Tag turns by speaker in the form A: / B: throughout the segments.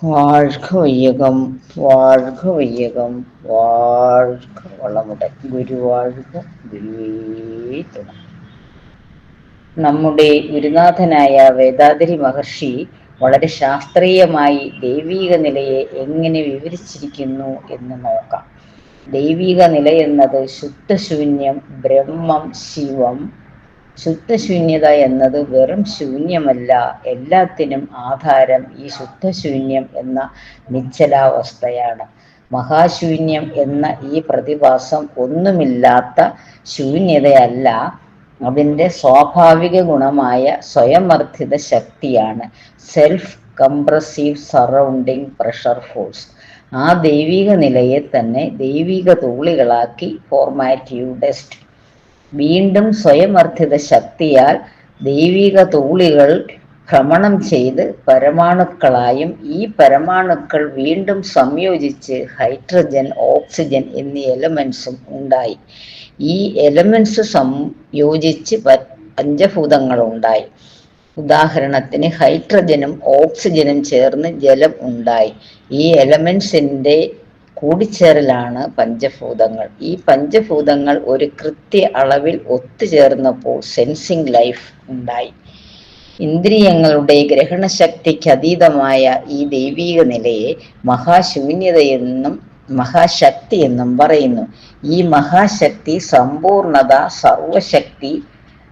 A: வாழ்க வையகம் வாழ்க வையகம் வாழ்க வளமுடன் ഗുരു നമ്മുടെ ഗുരുനാഥനായ വേദാദരി മഹർഷി വളരെ ശാസ്ത്രീയമായി ദൈവീക നിലയെ എങ്ങനെ വിവരിച്ചിരിക്കുന്നു എന്ന് നോക്കാം. ദൈവീക നില എന്നത് ശുദ്ധശൂന്യം ബ്രഹ്മം ശിവം ശുദ്ധശൂന്യത എന്നത് വെറും ശൂന്യമല്ല. എല്ലാത്തിനും ആധാരം ഈ ശുദ്ധശൂന്യം എന്ന നിശ്ചലാവസ്ഥയാണ്. മഹാശൂന്യം എന്ന ഈ പ്രതിഭാസം ഒന്നുമില്ലാത്ത ശൂന്യതയല്ല. അതിന്റെ സ്വാഭാവിക ഗുണമായ സ്വയംവർദ്ധിത ശക്തിയാണ് self compressive surrounding pressure force ആ ദൈവിക നിലയെ തന്നെ ദൈവിക തൂളികളാക്കി ഫോർമാറ്റീവ് ഡെസ്റ്റ് വീണ്ടും സ്വയമർദ്ധിത ശക്തിയാൽ ദൈവിക തൂളികൾ ഭ്രമണം ചെയ്ത് പരമാണുക്കളായും ഈ പരമാണുക്കൾ വീണ്ടും സംയോജിച്ച് ഹൈഡ്രജൻ ഓക്സിജൻ എന്നീ എലമെന്റ്സും ഉണ്ടായി. ഈ എലമെന്റ്സ് സംയോജിച്ച് പഞ്ചഭൂതങ്ങൾ ഉണ്ടായി. ഉദാഹരണത്തിന് ഹൈഡ്രജനും ഓക്സിജനും ചേർന്ന് ജലം ഉണ്ടായി. ഈ എലമെന്റ്സിന്റെ കൂടിച്ചേരലാണ് പഞ്ചഭൂതങ്ങൾ. ഈ പഞ്ചഭൂതങ്ങൾ ഒരു കൃത്യ അളവിൽ ഒത്തുചേർന്നപ്പോൾ സെൻസിങ് ലൈഫ് ഉണ്ടായി. ഇന്ദ്രിയങ്ങളുടെ ഗ്രഹണശക്തിക്ക് അതീതമായ ഈ ദൈവീക നിലയെ മഹാശൂന്യതയെന്നും മഹാശക്തി എന്നും പറയുന്നു. ഈ മഹാശക്തി സമ്പൂർണത സർവശക്തി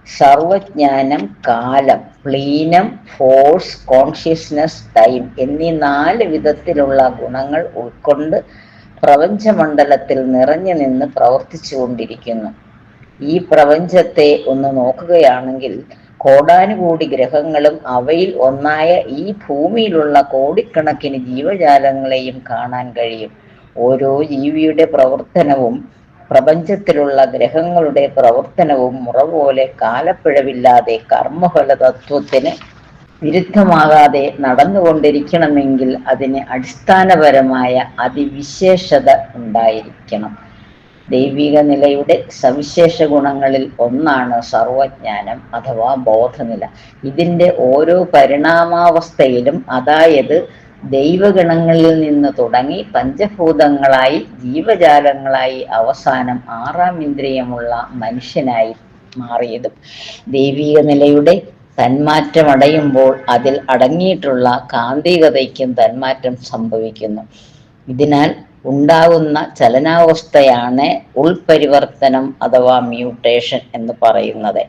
A: സർവജ്ഞാനം കാലം പ്ലീനം ഫോഴ്സ് കോൺഷ്യസ്നസ് ടൈം എന്നീ നാല് വിധത്തിലുള്ള ഗുണങ്ങൾ ഉൾക്കൊണ്ട് പ്രപഞ്ചമണ്ഡലത്തിൽ നിറഞ്ഞു നിന്ന് പ്രവർത്തിച്ചു കൊണ്ടിരിക്കുന്നു ഈ പ്രപഞ്ചത്തെ ഒന്ന് നോക്കുകയാണെങ്കിൽ കോടാനുകൂടി ഗ്രഹങ്ങളും അവയിൽ ഒന്നായ ഈ ഭൂമിയിലുള്ള കോടിക്കണക്കിന് ജീവജാലങ്ങളെയും കാണാൻ കഴിയും. ഓരോ ജീവിയുടെ പ്രവർത്തനവും പ്രപഞ്ചത്തിലുള്ള ഗ്രഹങ്ങളുടെ പ്രവർത്തനവും മുറ പോലെ കാലപ്പിഴവില്ലാതെ കർമ്മഫല തത്വത്തിന് വിരുദ്ധമാകാതെ നടന്നുകൊണ്ടിരിക്കണമെങ്കിൽ അതിന് അടിസ്ഥാനപരമായ അതിവിശേഷത ഉണ്ടായിരിക്കണം. ദൈവിക നിലയുടെ സവിശേഷ ഗുണങ്ങളിൽ ഒന്നാണ് സർവജ്ഞാനം അഥവാ ബോധനില. ഇതിന്റെ ഓരോ പരിണാമാവസ്ഥയിലും അതായത് ദൈവഗണങ്ങളിൽ നിന്ന് തുടങ്ങി പഞ്ചഭൂതങ്ങളായി ജീവജാലങ്ങളായി അവസാനം ആറാം ഇന്ദ്രിയമുള്ള മനുഷ്യനായി മാറിയതും ദൈവിക നിലയുടെ തന്മാറ്റമടയുമ്പോൾ അതിൽ അടങ്ങിയിട്ടുള്ള കാന്തികതയ്ക്കും തന്മാറ്റം സംഭവിക്കുന്നു. ഇതിനാൽ ഉണ്ടാകുന്ന ചലനാവസ്ഥയാണ് ഉൾപരിവർത്തനം അഥവാ മ്യൂട്ടേഷൻ എന്ന് പറയുന്നത്.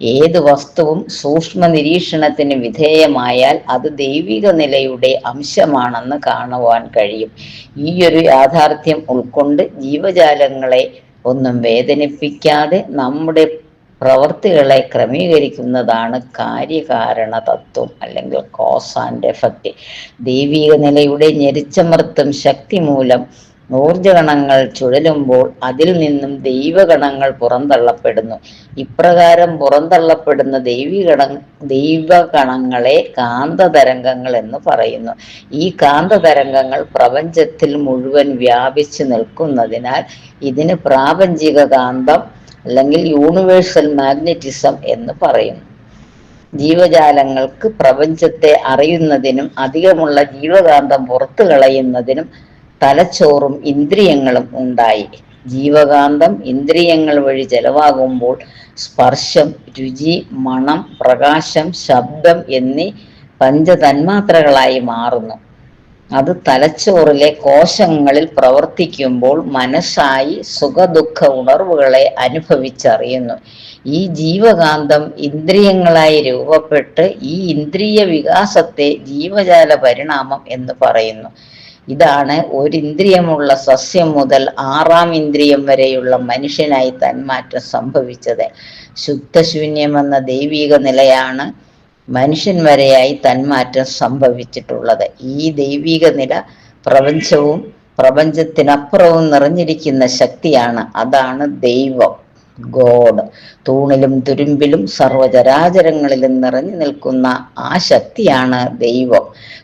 A: ഏത് വസ്തുവും സൂക്ഷ്മ നിരീക്ഷണത്തിന് വിധേയമായാൽ അത് ദൈവിക നിലയുടെ അംശമാണെന്ന് കാണുവാൻ കഴിയും. ഈ ഒരു യാഥാർത്ഥ്യം ഉൾക്കൊണ്ട് ജീവജാലങ്ങളെ ഒന്നും വേദനിപ്പിക്കാതെ നമ്മുടെ പ്രവൃത്തികളെ ക്രമീകരിക്കുന്നതാണ് കാര്യകാരണ തത്വം അല്ലെങ്കിൽ കോസ് ആൻഡ് എഫക്റ്റ് ദൈവിക നിലയുടെ ഞെരിച്ചമർത്തും ശക്തി മൂലം ഊർജഗണങ്ങൾ ചുഴലുമ്പോൾ അതിൽ നിന്നും ദൈവഗണങ്ങൾ പുറന്തള്ളപ്പെടുന്നു. ഇപ്രകാരം പുറന്തള്ളപ്പെടുന്ന ദൈവീഗണ ദൈവഗണങ്ങളെ കാന്തതരംഗങ്ങൾ എന്ന് പറയുന്നു. ഈ കാന്തതരംഗങ്ങൾ പ്രപഞ്ചത്തിൽ മുഴുവൻ വ്യാപിച്ചു നിൽക്കുന്നതിനാൽ ഇതിന് പ്രാപഞ്ചിക കാന്തം അല്ലെങ്കിൽ യൂണിവേഴ്സൽ മാഗ്നറ്റിസം എന്ന് പറയുന്നു ജീവജാലങ്ങൾക്ക് പ്രപഞ്ചത്തെ അറിയുന്നതിനും അധികമുള്ള ജീവകാന്തം പുറത്തു കളയുന്നതിനും തലച്ചോറും ഇന്ദ്രിയങ്ങളും ഉണ്ടായി. ജീവകാന്തം ഇന്ദ്രിയങ്ങൾ വഴി ചെലവാകുമ്പോൾ സ്പർശം രുചി മണം പ്രകാശം ശബ്ദം എന്നീ പഞ്ചതന്മാത്രകളായി മാറുന്നു. അത് തലച്ചോറിലെ കോശങ്ങളിൽ പ്രവർത്തിക്കുമ്പോൾ മനസ്സായി സുഖദുഃഖ ഉണർവുകളെ അനുഭവിച്ചറിയുന്നു. ഈ ജീവകാന്തം ഇന്ദ്രിയങ്ങളായി രൂപപ്പെട്ട് ഈ ഇന്ദ്രിയ വികാസത്തെ ജീവജാല പരിണാമം എന്ന് പറയുന്നു. ഇതാണ് ഒരു ഇന്ദ്രിയമുള്ള സസ്യം മുതൽ ആറാം ഇന്ദ്രിയം വരെയുള്ള മനുഷ്യനായി തന്മാറ്റം സംഭവിച്ചത്. ശുദ്ധശൂന്യമെന്ന ദൈവീക നിലയാണ് മനുഷ്യൻ വരെയായി തന്മാറ്റം സംഭവിച്ചിട്ടുള്ളത്. ഈ ദൈവിക നില പ്രപഞ്ചവും പ്രപഞ്ചത്തിനപ്പുറവും നിറഞ്ഞിരിക്കുന്ന ശക്തിയാണ്. അതാണ് ദൈവം ഗോഡ്. തൂണിലും തുരുമ്പിലും സർവചരാചരങ്ങളിലും നിറഞ്ഞു നിൽക്കുന്ന ആ ശക്തിയാണ് ദൈവം.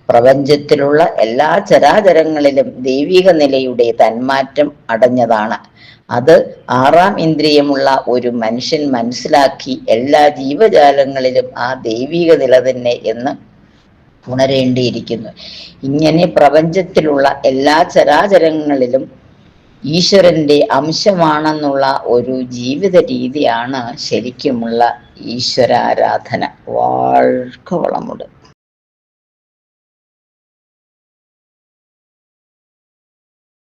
A: പ്രപഞ്ചത്തിലുള്ള എല്ലാ ചരാചരങ്ങളിലും ദൈവിക നിലയുടെ തന്മാറ്റം അടഞ്ഞതാണ്. അത് ആറാം ഇന്ദ്രിയമുള്ള ഒരു മനുഷ്യൻ മനസ്സിലാക്കി എല്ലാ ജീവജാലങ്ങളിലും ആ ദൈവിക നില തന്നെ എന്ന് ഉണരേണ്ടിയിരിക്കുന്നു. ഇങ്ങനെ പ്രപഞ്ചത്തിലുള്ള എല്ലാ ചരാചരങ്ങളിലും ഈശ്വരന്റെ അംശമാണെന്നുള്ള ഒരു ജീവിത രീതിയാണ് ശരിക്കുമുള്ള ഈശ്വരാരാധന. വാഴ്ക വളമുണ്ട്